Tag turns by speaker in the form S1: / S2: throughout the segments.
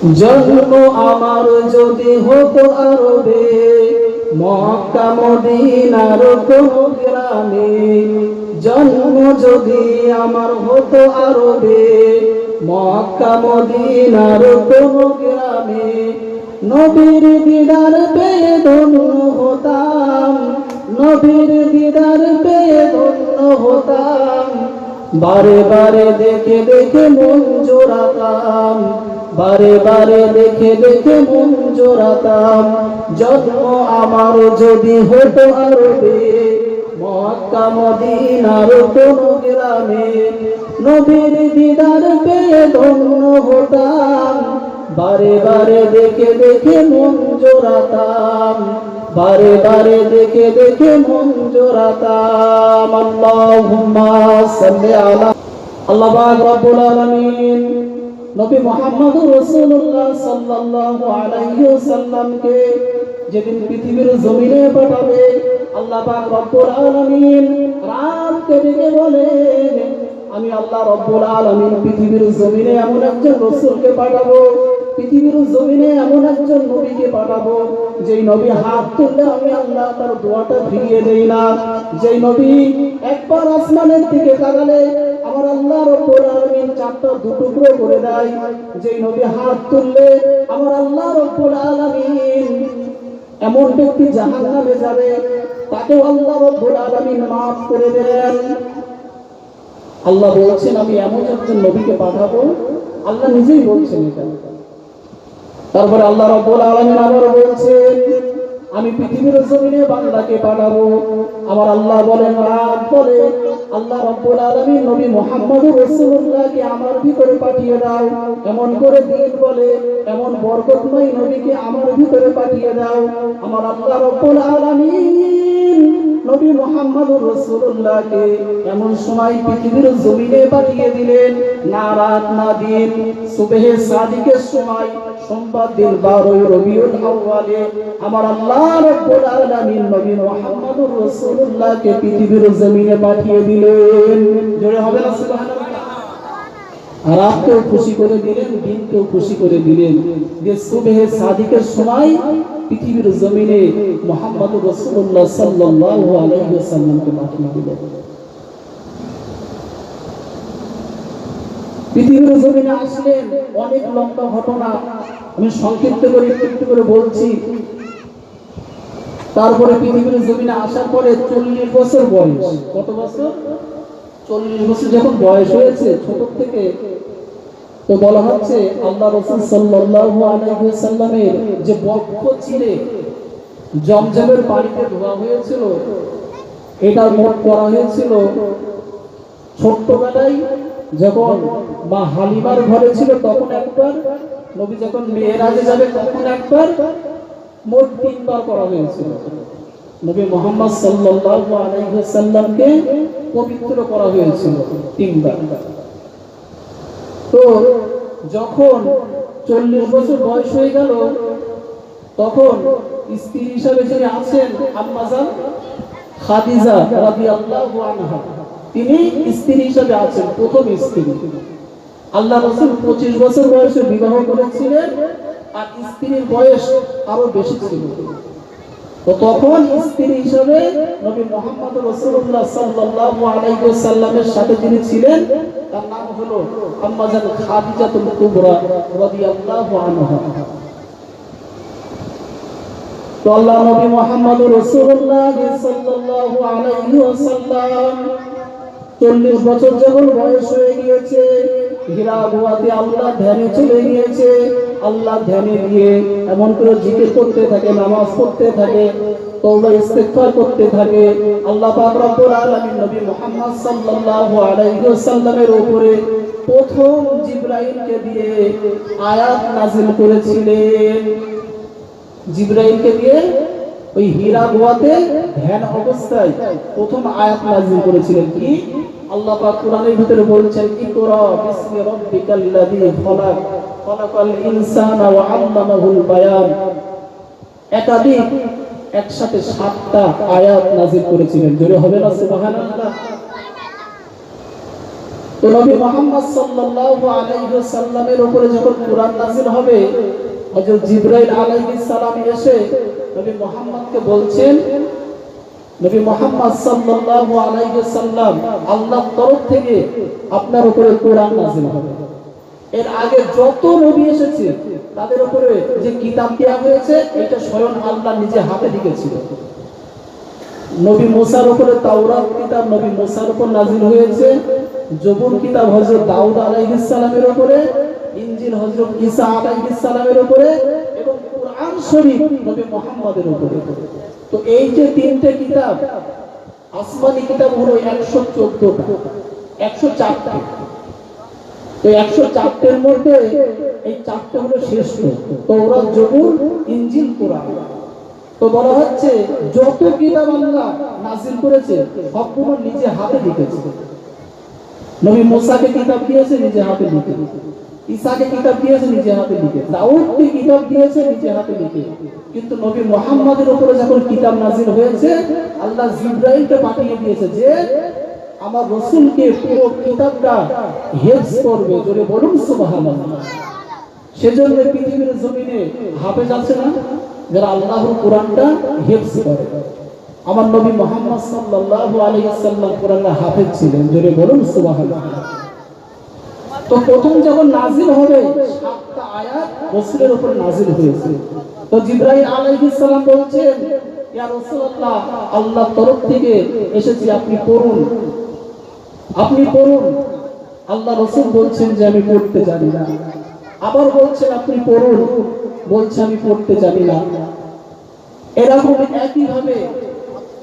S1: জন্ম আমার যদি হতো আরবে, মক্কা, মদিনার কোন গ্রামে, জন্ম যদি আমার হতো আরবে, মক্কা, মদিনার কোন গ্রামে, নবীর দিদার পেয়ে ধন্য হতাম, নবীর দিদার পেয়ে ধন্য হতাম। বারে বারে দেখে দেখে মন জোড়াতাম বারে বারে দেখে দেখে মন জোড়াতাম। জন্ম আমার যদি হতো আরবে, মক্কা, মদিনার কোন গ্রামে। নবীর দিদার পেয়ে ধন্য হতাম। বারে বারে দেখে দেখে মন জোড়াতাম। বারে বারে দেখে দেখে মন জোড়াতাম। আল্লাহুম্মা সাল্লি আলা আল্লাহ পাক রব্বুল আলামিন নবী মুহাম্মদ রাসূলুল্লাহ সাল্লাল্লাহু আলাইহি ওয়াসাল্লামকে যেদিন পৃথিবীর জমিনে পাঠাবে, আল্লাহ পাক রব্বুল আলামিন রাতকে ডেকে বলেন, আমি আল্লাহ রব্বুল আলামিন পৃথিবীর জমিনে এমন একজন রাসূলকে পাঠাবো, পৃথিবীর জমিনে এমন একজন নবীকে পাঠাবো, যেই নবী হাত তুললে আমি আল্লাহ তার দোয়াটা ফিরিয়ে দেই না। যেই নবী একবার আসমানের দিকে তাকালে আমার আল্লাহ রব্বুল আলামিন চারটা করে দেয়। যেই নবী হাত তুললে আমার আল্লাহ রব্বুল আলামিন এমন ব্যক্তি জাহান্নামে যাবে, তাকেও আল্লাহ রব্বুল আলামিন maaf করে দেন। আল্লাহ বলছেন, আমি এমন একজন নবীকে পাঠাবো। আল্লাহ নিজেই বলছেন এটা। তারপরে আল্লাহ রব্বুল আলামিন আবার বলছেন আমি পৃথিবীর জমিনে বান্দাকে পাঠাবো আমার আল্লাহ বলেন রাত বলে, আল্লাহ রব্বুল আলামিন নবী মুহাম্মদ রাসূলুল্লাহকে আমার ভিতরে পাঠিয়ে দাও। এমন করে দিন বলে, এমন বরকতময় নবীকে আমার ভিতরে পাঠিয়ে দাও। আমার আল্লাহ রব্বুল আলামিন নবী মুহাম্মদুর রাসূলুল্লাহকে এমন সময় পৃথিবীর জমিনে পাঠিয়ে দিলেন, না রাত, না দিন। সুবহে সাদিকের সময়, সোমবার দিন বারোই রবিউল আউয়ালে আমার আল্লাহ রব্বুল আলামিন নবী মুহাম্মদুর রাসূলুল্লাহকে পৃথিবীর জমিনে পাঠিয়ে দিলেন। জোরে হবে না, সুবহানাল্লাহ? রাতকেও খুশি করে দিলেন, দিনকেও খুশি করে দিলেন। যে সুবহে সাদিকের সময় পৃথিবীর জমিনে মোহাম্মদ রসুল্লাহ সাল্লাল্লাহু আলাইহি ওয়াসাল্লামকে পাঠিয়ে দিলেন পৃথিবীর জমিনে আসলেন অনেক লম্বা ঘটনা, আমি সংক্ষিপ্ত করে একটু করে বলছি। তারপরে পৃথিবীর জমিনে আসার পরে চল্লিশ বছর বয়স। কত বছর? চল্লিশ বছর যখন বয়স হয়েছে, ছোট থেকে তো বলা হচ্ছে আল্লাহ রসুল সাল্লাল্লাহু আলাইহি সাল্লামের যে বক্ষ চিরে জমজমের পানিতে ধোয়া হয়েছিল, এটা মোট করা হয়েছিল ছোট্টবেলায় যখন মা হালিমার ঘরে ছিল তখন একবার, নবী যখন মেয়েরাজে যাবে তখন একবার, মোট তিনবার করা হয়েছিল। নবী মোহাম্মদ সাল্লাল্লাহু আলাইহি সাল্লামকে পবিত্র করা হয়েছিল তিনবার। তো যখন চল্লিশ বছর বয়স হয়ে গেল, তখন স্ত্রী হিসাবে যিনি আছেন আম্মাজান খাদিজা আনহা, তিনি স্ত্রী হিসাবে আছেন, প্রথম স্ত্রী। আল্লাহ রসুল পঁচিশ বছর বয়সে বিবাহ করেছিলেন আর স্ত্রীর বয়স আরও বেশি ছিল। তো তখন স্ত্রী ছিলেন, তার নাম হলো আম্মাজান খাদিজাতুল কুবরা রাদিয়াল্লাহু আল্লাহ নবী মোহাম্মদ রসুল্লাহ সাল্লাল্লাহু আলাইহি ওয়াসাল্লাম চল্লিশ বছর যখন বয়স হয়ে গিয়েছে, হীরা গুয়াতে আল্লাহ ধ্যানে চলে গিয়েছে। আল্লাহ ধ্যানে গিয়ে এমন করে জিকির করতে থাকে, নামাজ পড়তে থাকে, তওবা করতে থাকে। আল্লাহ পাক রব্বুল উপরে প্রথম জিবরাইলকে দিয়ে আয়াত নাযিল করেছিলেন। জিবরাইলকে দিয়ে ওই হীরা গুহাতে ধ্যান অবস্থায় প্রথম আয়াত নাযিল করেছিলেন। কি? আল্লাহ পাক কোরআনের ভিতরে বলছেন, ইকরা বিসমি রাব্বিকাল্লাযী খলাক, খলাকাল ইনসানা ওয়া আল্লামাহুল বায়ান। একাধিক একসাথে সাতটা আয়াত নাযিল করেছিলেন। জোরে হবে না, সুবহানাল্লাহ? তো নবী মুহাম্মদ সাল্লাল্লাহু আলাইহি সাল্লামের উপরে যখন কোরআন নাযিল হবে, হযরত জিবরাইল আলাইহিস সালাম এসে নবী মুহাম্মদকে বলছেন নবী মুহাম্মদ সাল্লাল্লাহু আলাইহি সাল্লাম আল্লাহর তরফ থেকে আপনার উপরে কোরআন নাযিল হবে। এর আগে যত নবী এসেছে, তাদের উপরে যে কিতাব দেওয়া হয়েছে, এটা স্বয়ং আল্লাহ নিজে হাতে লিখেছিল। নবী মুসার উপরে তাওরাত কিতাব নবী মুসার উপর নাজিল হয়েছে। জবুর কিতাব হযরত দাউদ আলাইহিস সালামের উপরে, ইনজিল হযরত ঈসা আলাইহিস সালামের উপরে কোরআন শরীফ নবী উপরে। তো এই যে তিনটে কিতাব, আসমানি কিতাব হলো 114টা 104টা তো একশো চারটের মধ্যে এই হলো শ্রেষ্ঠ তৌরাত জবুর ইনজিল, কোরআন। তো বলা হচ্ছে, যত কিতাব আল্লাহ নাজিল করেছে, সবগুলো নিজে হাতে লিখেছে নবী মুসাকে কিতাব দিয়েছে, নিজে হাতে লিখে। ঈসাকে কিতাব দিয়েছে, নিজে হাতে লিখে। দাউদকে কিতাব দিয়েছে, নিজে হাতে লিখে। কিন্তু নবী মুহাম্মাদের উপরে যখন কিতাব নাজিল হয়েছে, আল্লাহ জিব্রাইলকে পাঠিয়ে দিয়েছে যে, আমার রসুলকে পুরো কিতাবটা হেফজ করবে। জোরে বলুন, সুবহানাল্লাহ। সেজন্য পৃথিবীর জমিনে হাফেজ আছে না? যারা আল্লাহর কোরআনটা হেফজ করে। আমার নবী মোহাম্মদ সাল্লাল্লাহু আলাইহি সাল্লাম কোরআনের হাফেজ ছিলেন, জোরে বলুন সুবহানাল্লাহ। তো প্রথম যখন নাজিল হবে, সাতটা আয়াত রাসূলের উপর নাজিল হয়েছে। তো জিবরাইল আলাইহিস সালাম বলছেন, ইয়া রাসূলুল্লাহ আল্লাহর তরফ থেকে এসেছি, আপনি পড়ুন। আপনি পড়ুন। আল্লাহ রসুল বলছেন যে, আমি পড়তে জানি না। আবার বলছেন, আপনি পড়ুন। বলছে, আমি পড়তে জানি না। এরকম একই ভাবে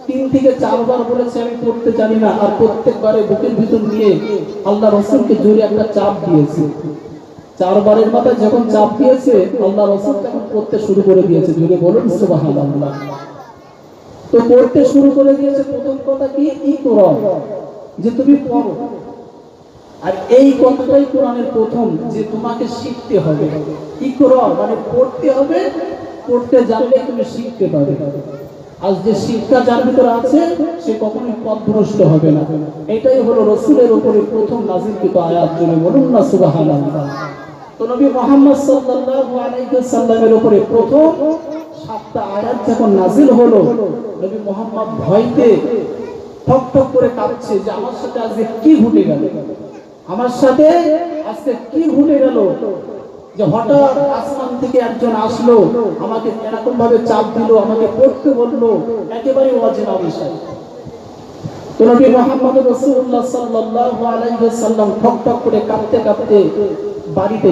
S1: তিন থেকে চারবার বলেছে, আমি জানি না। আর প্রত্যেকবারে বুকের ভিতর নিয়ে আল্লাহ রসুলকে জোরে একটা চাপ দিয়েছে। চারবারের মাথায় যখন চাপ দিয়েছে, আল্লাহ রসুল তখন শুরু করে দিয়েছে। জোরে বলুন, সুবহানাল্লাহ। তো পড়তে শুরু করে দিয়েছে, প্রথম কথা কি? ই যে তুমি পড়ো। আর এই কথাটাই কোরআনের প্রথম, যে তোমাকে শিখতে হবে। কি করো মানে পড়তে হবে, পড়তে জানলে তুমি শিখতে পারবে। আজ যে শিক্ষা যার ভিতরে আছে, সে কখনোই পথভ্রষ্ট হবে না। এটাই হলো রসুলের উপরে প্রথম নাজিলকৃত আয়াত জন্য বলুন না, সুবহানাল্লাহ। তো নবী মুহাম্মদ সাল্লামের প্রথম সাতটা আয়াত যখন হলো, নবী মুহাম্মদ ভয়তে ঠক ঠক করে যে, আমার সাথে আজকে কি ঘটে গেল? আমার সাথে আজকে কি ঘটে গেল? যে হঠাৎ আসমান থেকে একজন আসলো, আমাকে এরকম ভাবে চাপ দিল, আমাকে পড়তে বলল, একেবারে অচেনা বিষয়। বাড়িতে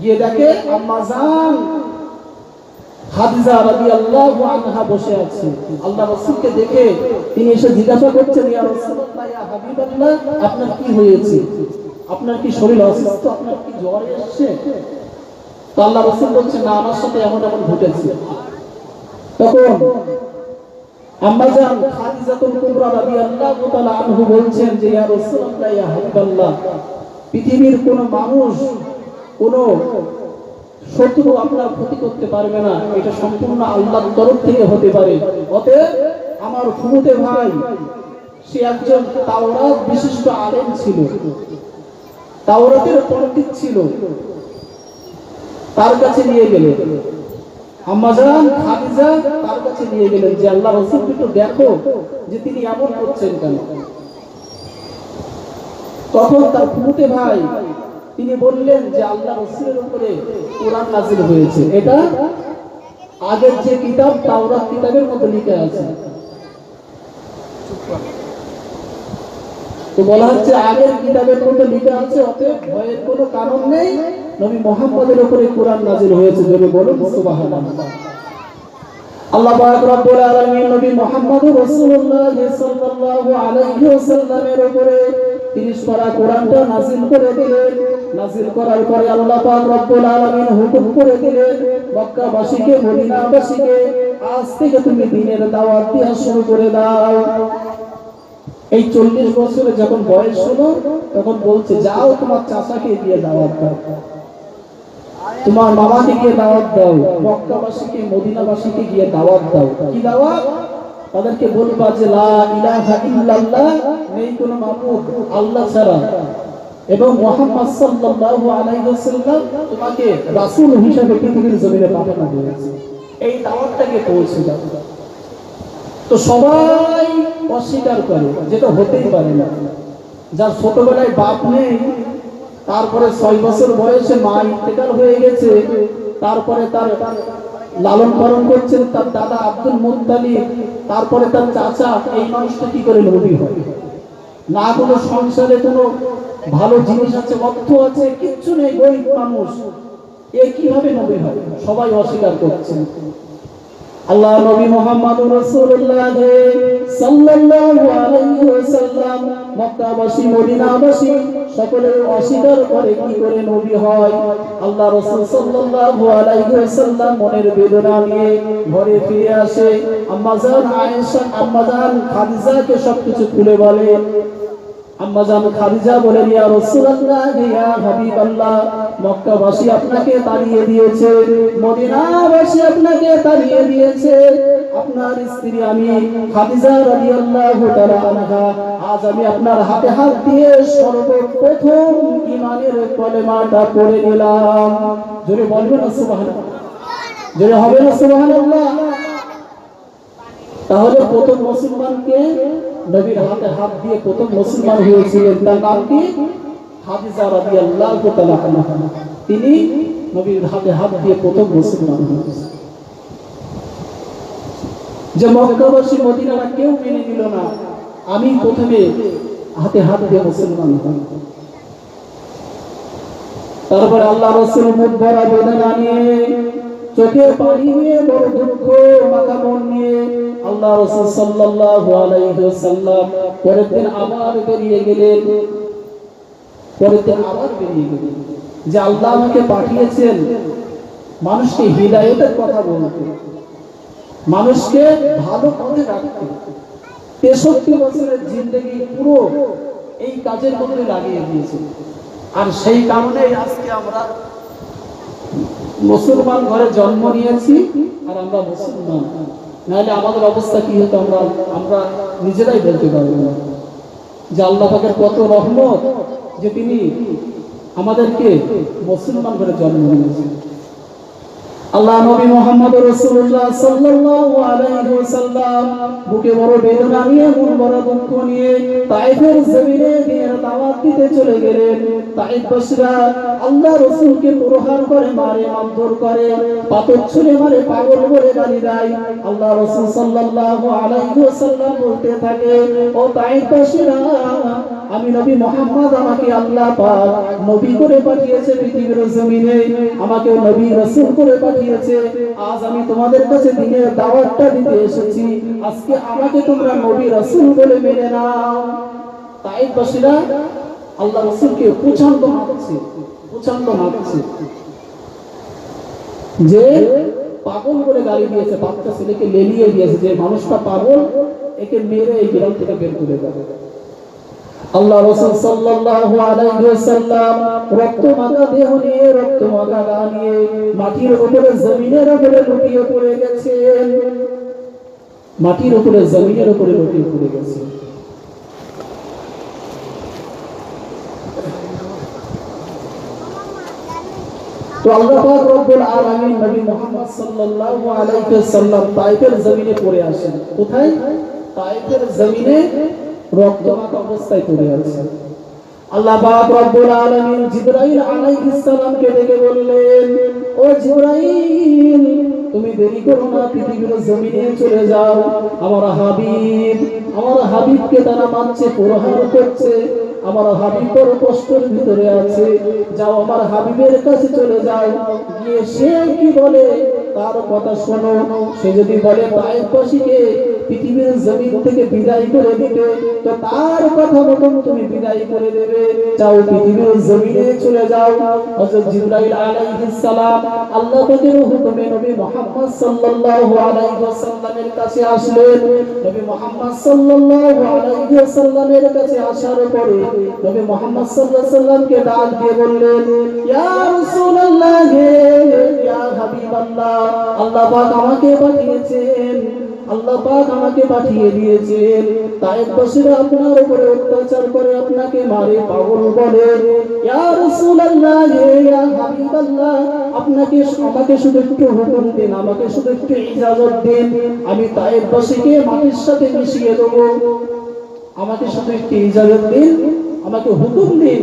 S1: গিয়ে দেখে বসে দেখে তিনি এসে জিজ্ঞাসা করছেন আপনার কি হয়েছে? আপনার কি শরীর অসুস্থ? আপনার কি জ্বর এসেছে? আল্লাহ রাসূল বলছেন, না, আমার সাথে এমন এমন ঘটেছে। তখন খাদিজাতুল কুবরা রাদিয়াল্লাহু তাআলা আনহু বলছেন যে, ইয়া রাসূলুল্লাহ, ইয়া হাবিবাল্লাহ, পৃথিবীর কোন মানুষ কোন শত্রু আপনার ক্ষতি করতে পারবে না। এটা সম্পূর্ণ আল্লাহর তরফ থেকে হতে পারে। অতএব আমার ফুমুতে ভাই, সে একজন তাওরাত বিশিষ্ট আলেম ছিল। তাওরাতের পণ্ডিত ছিল। তার কাছে নিয়ে গেলেন। আম্মাজান খাদিজা তার কাছে নিয়ে গেলেন যে, আল্লাহ রসুল একটু দেখো যে তিনি এমন করছেন কেন। তখন তার ফুটে ভাই, তিনি বললেন যে, আল্লাহ রসুলের উপরে কোরআন নাজিল হয়েছে। এটা আগের যে কিতাব, তাওরাত কিতাবের মধ্যে লিখে আছে। তো বলা হচ্ছে আগের কিতাবের মধ্যে লিখে আছে, অতএব ভয়ের কোনো কারণ নেই। নবী মোহাম্মদের উপরে কোরআন হয়েছে যদি আল্লাহ পাক রব্বুল আলামিন নবী মুহাম্মদ রাসূলুল্লাহ সাল্লাল্লাহু আলাইহি ওয়াসাল্লামের উপরে 30 পারা কোরআনটা নাযিল করে দিলেন। করার পরে আল্লাহ পাক রব্বুল আলামিন হুকুম করে দিলেন, মক্কাবাসীকে, মদিনাবাসীকে, আজ থেকে তুমি দ্বীনের দাওয়াত দেওয়া শুরু করে দাও। এই চল্লিশ বছরে যখন বয়স হলো, তখন বলছে, যাও তোমার চাচাকে দিয়ে দাওয়াত দাও। তোমার মামাকে গিয়ে দাওয়াত দাও, মক্কাবাসীকে, মদিনাবাসীকে গিয়ে দাওয়াত দাও। কি দাওয়াত? তাদেরকে বলবা যে, লা ইলাহা ইল্লাল্লাহ, নেই কোনো মাবুদ, আল্লাহ ছাড়া। এবং মোহাম্মদ সাল্লাল্লাহু আলাইহি ওয়াসাল্লাম তোমাকে রাসূল হিসেবে পৃথিবীর জমিনে পাঠানো হয়েছে। এই দাওয়াতটাকে পৌঁছে দাও। তো সবাই অস্বীকার করে যেটা হতেই পারে না। যার ছোটবেলায় বাপ নেই, তারপরে ছয় বছর বয়সে মা ইন্তেকাল হয়ে গেছে, তারপরে তার লালন পালন করছেন তার দাদা আব্দুল মুত্তালিব, তারপরে তার চাচা, এই মানুষটা কি করে নবী হয়? না কোনো সংসারে কোনো ভালো জিনিস আছে, অর্থ আছে, কিচ্ছু নেই, গরিব মানুষ। এ কীভাবে নবী হয়? সবাই অস্বীকার করছেন। আল্লাহ নবী মোহাম্মদ রাসূলুল্লাহ সাল্লাল্লাহু আলাইহি ওয়াসাল্লাম মক্কাবাসী, মদিনাবাসী সকলে অস্বীকার করে কি করে নবী হয়? আল্লাহ রাসূল সাল্লাল্লাহু আলাইহি ওয়াসাল্লাম মনের বেদনা নিয়ে ঘরে ফিরে আসে। আম্মাজান আয়েশা আম্মাজান খাদিজাকে সবকিছু খুলে বলে খাদিজা আপনাকে তাড়িয়ে আপনাকে তাড়িয়ে আপনার স্ত্রী আমি খাদিজা আজ আমি আপনার হাতে হাত দিয়ে সর্বপ্রথম ঈমানের কলেমাটা পড়ে নিলাম। জোরে বলবেন সুবহানাল্লাহ? জোরে হবে না, সুবহানাল্লাহ? তাহলে প্রথম মুসলমানকে নবীর হাতে হাত দিয়ে প্রথম মুসলমান হয়েছিলেন, তার নাম কি? হাদিজা তাআলা আনহা। তিনি নবীর হাতে হাত দিয়ে প্রথম মুসলমান হয়েছেন। যে মক্কাবাসী মদিনারা কেউ মেনে নিল না, আমি প্রথমে হাতে হাত দিয়ে মুসলমান হই তারপর আল্লাহ রসুল মুখ ভরা বেদনা নিয়ে, চোখের পানি নিয়ে, বড় দুঃখ মাথা মন নিয়ে আল্লাহ রসুল সাল্লাল্লাহু আলাইহি ওয়াসাল্লাম পরের দিন আবার বেরিয়ে গেলেন। পরের দিন আবার বেরিয়ে গেলেন। যে আল্লাহ আমাকে পাঠিয়েছেন, মানুষকে হৃদায়তের কথা বলতে, মানুষকে ভালো পথে রাখতে, তেষট্টি বছরের জিন্দগি পুরো এই কাজের মধ্যে লাগিয়ে দিয়েছে। আর সেই কারণে আজকে আমরা মুসলমান ঘরে জন্ম নিয়েছি আর আমরা মুসলমান। নাহলে আমাদের অবস্থা কি হতো আমরা আমরা নিজেরাই বলতে পারব না। যে আল্লাহ পাকের কত রহমত যে তিনি আমাদেরকে মুসলমান করে জন্ম নিয়েছেন আল্লাহ নবী মোহাম্মদ রাসূলুল্লাহ সাল্লাল্লাহু আলাইহি ওয়াসাল্লাম বুকে বড় বেদনা নিয়ে, মন বড় দুঃখ নিয়ে তাইফের জমিনে দিনের দাওয়াত দিতে চলে গেলেন। তাইফবাসীরা আল্লাহ রাসূলকে প্রহার করে, মারে মারধর করে, পাথর ছুঁড়ে মারে, পাগল বলে গালি দেয়। আল্লাহ রাসূল সাল্লাল্লাহু আলাইহি ওয়াসাল্লাম বলতে থাকে, ও তাইফবাসীরা আমি নবী মোহাম্মদ, আমাকে আল্লাহ পাক নবী করে পাঠিয়েছে পৃথিবীর জমিনে। আমাকে নবী রাসূল করে পাঠিয়েছে। আজ আমি তোমাদের কাছে দিনের দাওয়াতটা দিতে এসেছি। আজকে আমাকে তোমরা নবী রাসূল বলে মেনে নাও। তাইফবাসীরা আল্লাহ রাসূলকে প্রচণ্ড মারছে প্রচণ্ড মারছে যে পাগল বলে গালি দিয়েছে, বাচ্চা ছেলেকে লেলিয়ে দিয়েছে, যে মানুষটা পাগল, একে মেরে এই গ্রাম থেকে বের করে দেবে। আল্লাহ রাসূল সাল্লাল্লাহু আলাইহি ওয়াসাল্লাম রক্ত মাখা দেহ নিয়ে, রক্ত মাখা গা নিয়ে মাটির উপরে জমিনের উপরে লুটিয়ে পড়ে গেছেন। মাটির উপরে, জমিনের উপরে লুটিয়ে পড়ে গেছেন। তো আল্লাহ পাক রব্বুল আলামিন নবী মুহাম্মদ সাল্লাল্লাহু আলাইহি ওয়াসাল্লাম জমিনে পড়ে আসেন। কোথায়? তাইফের জমিনে রক্তমাখা অবস্থায় পড়ে আছে। আল্লাহ পাক রব্বুল আলামিন জিবরাইল আলাইহিস সালামকে ডেকে বললেন, ও জিবরাইল, তুমি দেরি করো না, পৃথিবীর জমিনে চলে যাও। আমার হাবিব, আমার হাবিবকে তারা মানছে প্রহার করছে। আমার হাবিব বড় কষ্টের ভিতরে আছে। যাও, আমার হাবিবের কাছে চলে যাও। গিয়ে সে কি বলে তার কথা শোনো। সে যদি বলে তাইফবাসীকে পৃথিবীর জমিন থেকে বিদায় করে দিতে তো তার কথা মতন তুমি বিদায় করে দেবে। যাও পৃথিবীর জমিনে চলে যাও। হযরত জিবরাইল আলাইহিস সালাম আল্লাহ হুকুমে নবী মুহাম্মদ সাল্লাল্লাহু আলাইহি ওয়াসাল্লামের কাছে আসলেন। নবী মুহাম্মদ সাল্লাল্লাহু আলাইহি ওয়াসাল্লামের কাছে আসার পরে নবী মুহাম্মদ সাল্লাল্লাহু আলাইহি ওয়াসাল্লামকে ডাক দিয়ে বললেন, ইয়া রাসূলুল্লাহ ইয়া হাবিবাল্লাহ আল্লাহ পাক আমাকে পাঠিয়েছেন। আল্লাহ পাক আমাকে পাঠিয়ে দিয়েছেন। তায়েফবাসীরা আপনার উপরে অত্যাচার করে আপনাকে মারে পাগল বলে। ইয়া রাসূলুল্লাহ ইয়া হাবিবাল্লাহ, আপনাকে আমাকে শুধু একটু হুকুম দিন, আমাকে শুধু একটু ইজাজত দিন। আমি তায়েফবাসীকে মাটির সাথে মিশিয়ে দেবো। আমাকে শুধু একটু ইজাজত দিন, আমাকে হুকুম দিন।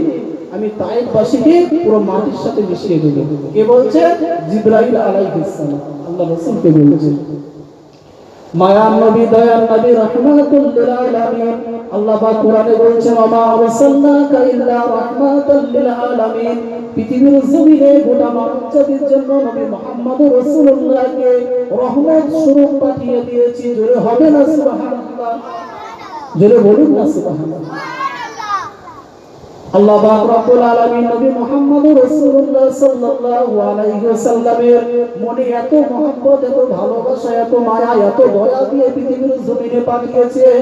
S1: আমি তায়েফবাসীকে পুরো মাটির সাথে মিশিয়ে দেবো। কে বলছে? জিব্রাইল আলাইহিস সালাম আল্লাহ রাসূলকে নবী নবী, রাহমাতুল লিল আলামিন। আল্লাহ পাক কোরআনে বলছেন ওমা আরসালনাকা ইল্লা রাহমাতাল লিল আলামিন। পৃথিবীর জমিনে গোটা মানব জাতির জন্য নবী মুহাম্মদ রাসূলুল্লাহকে রহমত স্বরূপ পাঠিয়ে দিয়েছি। জোরে হবে না সুবহানাল্লাহ? জোরে বলুন না সুবহানাল্লাহ? আল্লাহ পাক রব্বুল আলামিন নবী মুহাম্মদ রাসূলুল্লাহ সাল্লাল্লাহু আলাইহি ওয়াসাল্লামের মনে এত মহব্বত, এত ভালোবাসা, এত মায়া, এত দয়া দিয়ে পৃথিবীর জমিনে পাঠিয়েছেন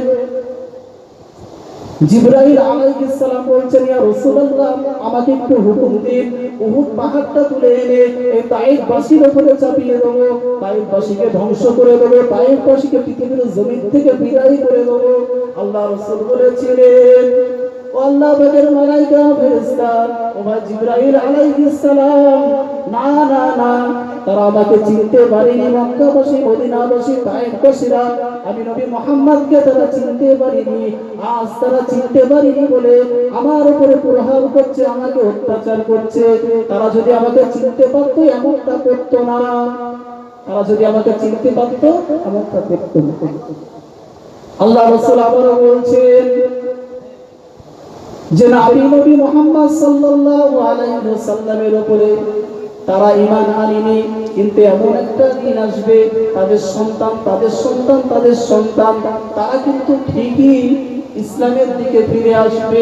S1: জিবরাইল আলাইহিস সালাম বলছেন, ইয়া রাসূলুল্লাহ, আমাকে একটু হুকুম দিন। উহুদ পাহাড়টা তুলে এনে এই তাইফ বাসীর উপরে চাপিয়ে দেবো। তাইফ বাসীকে ধ্বংস করে দেবো। তাইফ বাসীকে পৃথিবীর জমিন থেকে বিদায় করে দেবো। আল্লাহ রাসূল বলেছিলেন না না না, তারা আমাকে চিনতে পারেনি তারা চিনতে পারিনি। আজ তারা চিনতে বলে আমার উপরে প্রভাব করছে, আমাকে অত্যাচার করছে। তারা যদি আমাকে চিনতে পারতো, এমনটা করতো না। তারা যদি আমাকে চিনতে পারতো, এমনটা করতো না। আল্লাহ আবারও বলছেন যে নবী নবী মোহাম্মদ সাল্লাল্লাহু আলাইহি ওয়াসাল্লামের উপরে তারা ঈমান আনেনি, কিন্তু এমন একটা দিন আসবে, তাদের সন্তান তাদের সন্তান তাদের সন্তান, তারা কিন্তু ঠিকই ইসলামের দিকে ফিরে আসবে।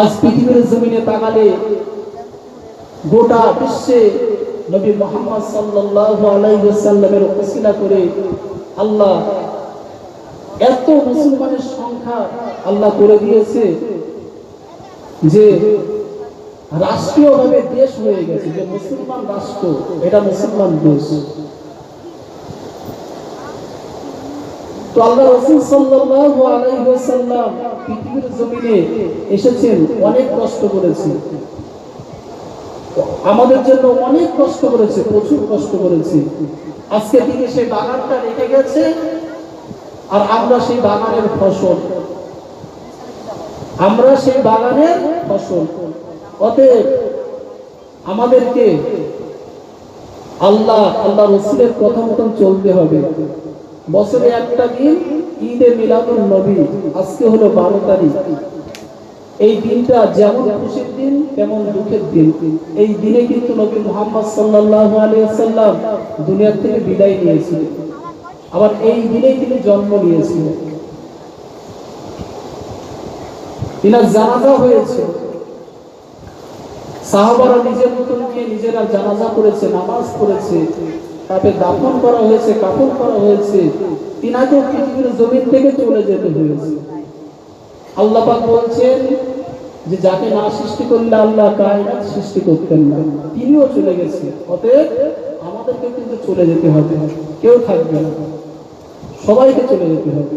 S1: আজ পৃথিবীর জমিনে তাকালে গোটা বিশ্বে নবী মোহাম্মদ সাল্লাল্লাহু আলাইহি ওয়াসাল্লামের ওসিলা করে আল্লাহ এত মুসলমানের সংখ্যা আল্লাহ করে দিয়েছে। যে রাষ্ট্রীয়ভাবে দেশ হয়ে গেছে, যে মুসলমান রাষ্ট্র, এটা মুসলমান দেশ। তো আল্লাহ পৃথিবীর জমিনে এসেছেন, অনেক কষ্ট করেছে আমাদের জন্য অনেক কষ্ট করেছে, প্রচুর কষ্ট করেছে। আজকে তিনি সেই বাগানটা রেখে গেছে, আর আমরা সেই বাগানের ফসল। আমরা সেই বাগানের ফসল। অতএব আমাদেরকে আল্লাহ আল্লাহ রসুলের কথা মতন চলতে হবে। বছরে একটা দিন ঈদে মিলাদুল নবী, আজকে হলো বারো তারিখ। এই দিনটা যেমন খুশির দিন, তেমন দুঃখের দিন। এই দিনে কিন্তু নবী মোহাম্মদ সাল্লাল্লাহু আলাইহি দুনিয়ার থেকে বিদায় নিয়েছিলেন। আবার এই দিনেই তিনি জন্ম নিয়েছিলেন। তিনার জানাজা হয়েছে। সাহাবারা নিজের মতন নিজেরা জানাজা করেছে, নামাজ তাকে দাফন করা হয়েছে কাপড় করা হয়েছে। তিনাকে পৃথিবীর জমিন থেকে চলে যেতে হয়েছে। আল্লাপাক বলছেন যে, যাকে না সৃষ্টি করলে আল্লাহ কায়নাত সৃষ্টি করতেন না। তিনিও চলে গেছে অতএব আমাদেরকে কিন্তু চলে যেতে হবে। কেউ থাকবে না। সবাইকে চলে যেতে হবে।